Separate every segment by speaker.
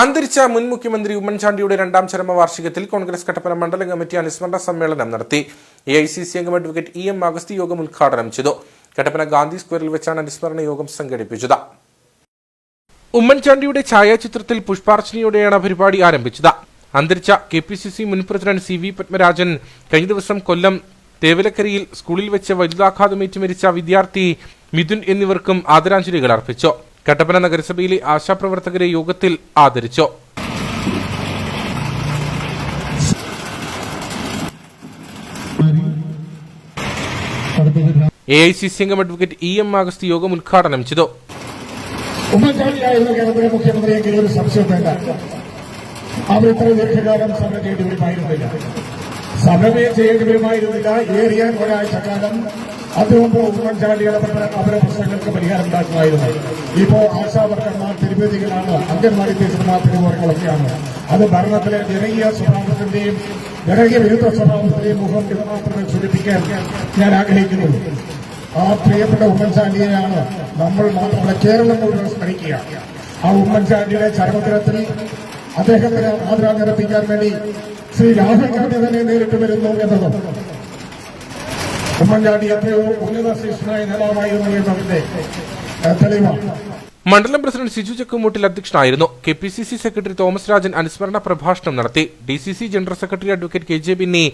Speaker 1: അന്തരിച്ച മുൻ മുഖ്യമന്ത്രി ഉമ്മൻചാണ്ടിയുടെ രണ്ടാം ചരമവാർഷികത്തിൽ കോൺഗ്രസ് കട്ടപ്പന മണ്ഡലം കമ്മിറ്റി അനുസ്മരണ സമ്മേളനം നടത്തി. എ ഐ സി സി അംഗം അഡ്വക്കേറ്റ് ഇ എം അഗസ്തി യോഗം ഉദ്ഘാടനം ചെയ്തു. കട്ടപ്പന ഗാന്ധി സ്ക്വയറിൽ വെച്ചാണ് അനുസ്മരണ യോഗം സംഘടിപ്പിച്ചത്. ഉമ്മൻചാണ്ടിയുടെ ഛായാചിത്രത്തിൽ പുഷ്പാർച്ചനയോടെയാണ് പരിപാടി ആരംഭിച്ചത്. അന്തരിച്ച കെ പി സി സി മുൻ പ്രസിഡന്റ് സി വി പത്മരാജൻ കഴിഞ്ഞ ദിവസം കൊല്ലം തേവലക്കരയിൽ സ്കൂളിൽ വെച്ച് വൈദ്യുതാഘാതമേറ്റ് മരിച്ച വിദ്യാർത്ഥി മിഥുൻ എന്നിവർക്കും ആദരാഞ്ജലികൾ അർപ്പിച്ചു. കട്ടപ്പന നഗരസഭയിലെ ആശാപ്രവർത്തകരെ യോഗത്തിൽ ആദരിച്ചു. A I C C advocate E M Agasthi യോഗം ഉദ്ഘാടനം ചെയ്തു.
Speaker 2: ഉമ്മൻചാണ്ടിയായിരുന്നു കേരളത്തിലെ മുഖ്യമന്ത്രിയെങ്കിൽ ഒരു സംശയം വേണ്ട. അവർ ഇത്ര ദീർഘകാലം സമരം വരുമായിരുന്നില്ല സമരമേ ചെയ്യേണ്ടി വരുമായിരുന്നില്ല ഏറിയ ഒരാഴ്ച കാലം അതുകൊണ്ട് ഉമ്മൻചാണ്ടി ഇടപെട്ട അവരുടെ പ്രശ്നങ്ങൾക്ക് പരിഹാരം ഉണ്ടാക്കുമായിരുന്നു. ഇപ്പോ ആശാവർക്കന്മാർ തിരുവേദികളാണ് അംഗൻവാടി ടീച്ചർമാർ തിരുവോറങ്ങളൊക്കെയാണ് അത് ഭരണത്തിലെ ജനകീയ സ്വഭാവത്തിന്റെയും ജനകീയ വിരുദ്ധ സ്വഭാവത്തിന്റെയും മുഖം ഇത് സൂചിപ്പിക്കാൻ ഞാൻ ആഗ്രഹിക്കുന്നു. ആ പ്രിയപ്പെട്ട ഉമ്മൻചാണ്ടിയെയാണ് നമ്മൾ മാത്രമല്ല കേരളം മുഴുവൻ സ്മരിക്കുക. ആ ഉമ്മൻചാണ്ടിയുടെ ചരമദിനത്തിൽ അദ്ദേഹത്തിന് ആദരാഞ്ജലിപ്പിക്കാൻ വേണ്ടി ശ്രീ രാഹുൽ ഗാന്ധി തന്നെ നേരിട്ട് വരുന്നു എന്നതും. ഉമ്മൻചാണ്ടി എത്രയോ ഉന്നത ശിക്ഷനായ നേതാവായിരുന്നു എന്നതിന്റെ തെളിവാണ്.
Speaker 1: മണ്ഡലം പ്രസിഡന്റ് സിജു ചക്കുമൂട്ടിൽ അധ്യക്ഷനായിരുന്നു. K P C C secretary Thomas Rajan അനുസ്മരണ പ്രഭാഷണം നടത്തി. D C C general secretary advocate K J Binny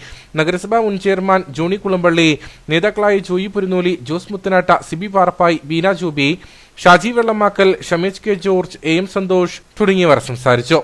Speaker 1: നഗരസഭാ മുൻ ചെയർമാൻ ജോണി കുളമ്പള്ളി നേതാക്കളായ Joy Purunnoli Jose Muthanatta Siby Parappayi Beena Joby Shaji Vellamakkal Shamej K George A M Santhosh തുടങ്ങിയവർ സംസാരിച്ചു.